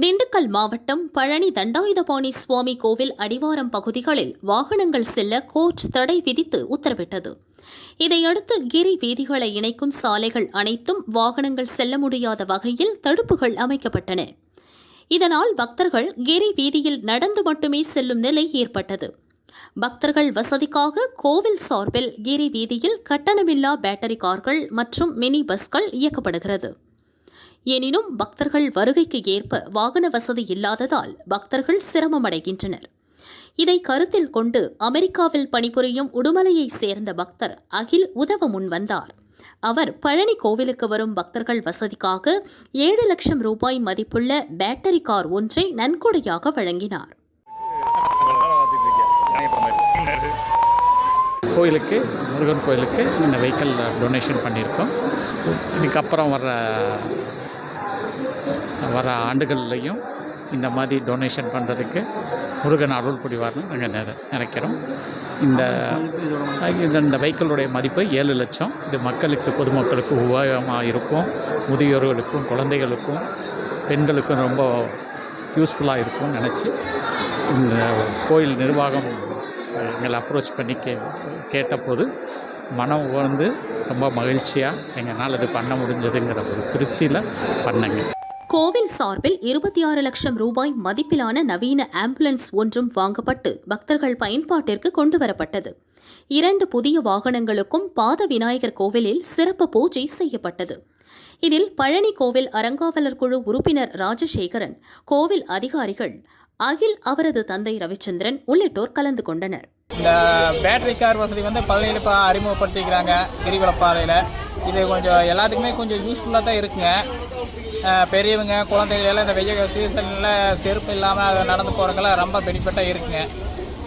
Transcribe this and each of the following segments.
திண்டுக்கல் மாவட்டம் பழனி தண்டாயுதபாணி சுவாமி கோவில் அடிவாரம் பகுதிகளில் வாகனங்கள் செல்ல கோர்ட் தடை விதித்து உத்தரவிட்டது. இதையடுத்து கிரி வீதிகளை இணைக்கும் சாலைகள் அனைத்தும் வாகனங்கள் செல்ல முடியாத வகையில் தடுப்புகள் அமைக்கப்பட்டன. இதனால் பக்தர்கள் கிரி வீதியில் நடந்து மட்டுமே செல்லும் நிலை ஏற்பட்டது. பக்தர்கள் வசதிக்காக கோவில் சார்பில் கிரி வீதியில் கட்டணமில்லா பேட்டரி கார்கள் மற்றும் மினி பஸ்கள் இயக்கப்படுகிறது. எனினும் பக்தர்கள் வருகைக்கு ஏற்ப வாகன வசதி இல்லாததால் பக்தர்கள் சிரமமடைகின்றனர். இதை கருத்தில் கொண்டு அமெரிக்காவில் பணிபுரியும் உடுமலையைச் சேர்ந்த பக்தர் அகில் உதவ முன்வந்தார் அவர் பழனி கோவிலுக்கு வரும் பக்தர்கள் வசதிக்காக ஏழு லட்சம் ரூபாய் மதிப்புள்ள பேட்டரி கார் ஒன்றை நன்கொடையாக வழங்கினார். கோயிலுக்கு முருகன் கோயிலுக்கு இந்த வெஹிக்கிள் டொனேஷன் பண்ணியிருக்கோம். இதுக்கப்புறம் வர வர ஆண்டுகள்லையும் இந்த மாதிரி டொனேஷன் பண்ணுறதுக்கு முருகன் அருள் புரிவார்னு நாங்கள் நினைக்கிறோம். இந்த இந்த இந்த வெஹிக்கிளுடைய மதிப்பு ஏழு லட்சம். இது மக்களுக்கு பொதுமக்களுக்கு உபயோகமாக இருக்கும். முதியோர்களுக்கும் குழந்தைகளுக்கும் பெண்களுக்கும் ரொம்ப யூஸ்ஃபுல்லாக இருக்கும்னு நினச்சி இந்த கோயில் நிர்வாகம் எங்களை அப்ரோச் பண்ணி கே கேட்டபோது மனம் உணர்ந்து ரொம்ப மகிழ்ச்சியாக எங்களால் இது பண்ண முடிஞ்சதுங்கிற ஒரு திருப்தியில் பண்ணேங்க. கோவில் சார்பில் இருபத்தி ஆறு லட்சம் ரூபாய் மதிப்பிலான நவீன ஆம்புலன்ஸ் ஒன்றும் வாங்கப்பட்டு பக்தர்கள் பயன்பாட்டிற்கு கொண்டுவரப்பட்டது இரண்டு புதிய வாகனங்களுக்கும் பாத விநாயகர் கோவிலில் சிறப்பு பூஜை செய்யப்பட்டது. இதில் பழனி கோவில் அறங்காவலர் குழு உறுப்பினர் ராஜசேகரன் கோவில் அதிகாரிகள் அகில் அவரது தந்தை ரவிச்சந்திரன் உள்ளிட்டோர் கலந்து கொண்டனர். இந்த பேட்டரி கார் வசதி வந்து பழனியில் இப்போ அறிமுகப்படுத்திக்கிறாங்க கிரிவலப்பாதையில். இது கொஞ்சம் எல்லாத்துக்குமே கொஞ்சம் யூஸ்ஃபுல்லாக தான் இருக்குங்க. பெரியவங்க குழந்தைகள் எல்லாம் இந்த வெய்ய சீசனில் செருப்பு இல்லாமல் நடந்து போகிறக்கெல்லாம் ரொம்ப பெனிஃபிட்டாக இருக்குங்க.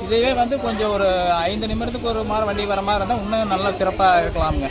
இதுவே வந்து கொஞ்சம் ஒரு ஐந்து நிமிடத்துக்கு ஒரு மாதிரி வண்டி வர மாதிரி இருந்தால் இன்னும் நல்லா சிறப்பாக இருக்கலாமுங்க.